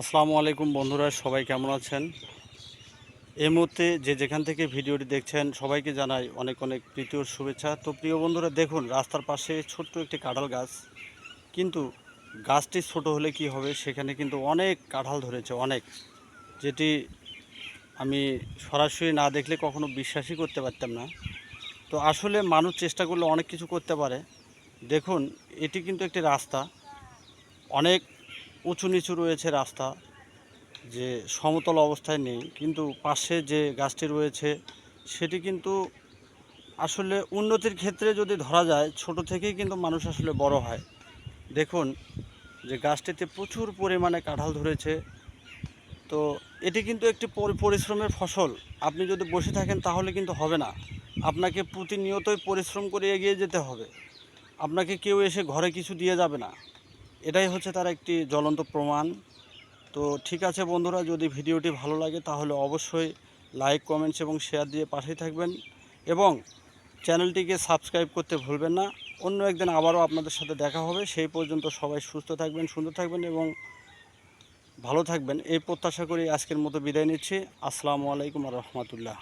আসসালামু আলাইকুম বন্ধুরা, সবাই কেমন আছেন? এই মুহূর্তে যে যেখান থেকে ভিডিওটি দেখছেন, সবাইকে জানাই অনেক অনেক প্রীতি ও শুভেচ্ছা। তো প্রিয় বন্ধুরা, দেখুন, রাস্তার পাশে ছোট্ট একটি কাঁঠাল গাছ। কিন্তু গাছটি ছোট হলে কি হবে, সেখানে কিন্তু অনেক কাঁঠাল ধরেছে, অনেক। যেটি আমি সরাসরি না দেখলে কখনো বিশ্বাসই করতে পারতাম না। তো আসলে মানুষ চেষ্টা করলে অনেক কিছু করতে পারে। দেখুন, এটি কিন্তু একটি রাস্তা। অনেক উঁচু নিচু রয়েছে রাস্তা, যে সমতল অবস্থায় নেই, কিন্তু পাশে যে গাছটি রয়েছে, সেটি কিন্তু আসলে উন্নতির ক্ষেত্রে যদি ধরা যায়, ছোট থেকেই কিন্তু মানুষ আসলে বড় হয়। দেখুন যে গাছটিতে প্রচুর পরিমাণে কাঁঠাল ধরেছে। তো এটি কিন্তু একটি পরিশ্রমের ফসল। আপনি যদি বসে থাকেন তাহলে কিন্তু হবে না। আপনাকে প্রতিনিয়তই পরিশ্রম করে এগিয়ে যেতে হবে। আপনাকে কেউ এসে ঘরে কিছু দিয়ে যাবে না। এটাই হচ্ছে তার একটি জ্বলন্ত প্রমাণ। তো ঠিক আছে বন্ধুরা, যদি ভিডিওটি ভালো লাগে তাহলে অবশ্যই লাইক, কমেন্টস এবং শেয়ার দিয়ে পাঠিয়ে থাকবেন এবং চ্যানেলটিকে সাবস্ক্রাইব করতে ভুলবেন না। অন্য একদিন আবারও আপনাদের সাথে দেখা হবে। সেই পর্যন্ত সবাই সুস্থ থাকবেন, সুন্দর থাকবেন এবং ভালো থাকবেন। এই প্রত্যাশা করি আজকের মতো বিদায় নিচ্ছি। আসসালামু আলাইকুম রহমতুল্লাহ।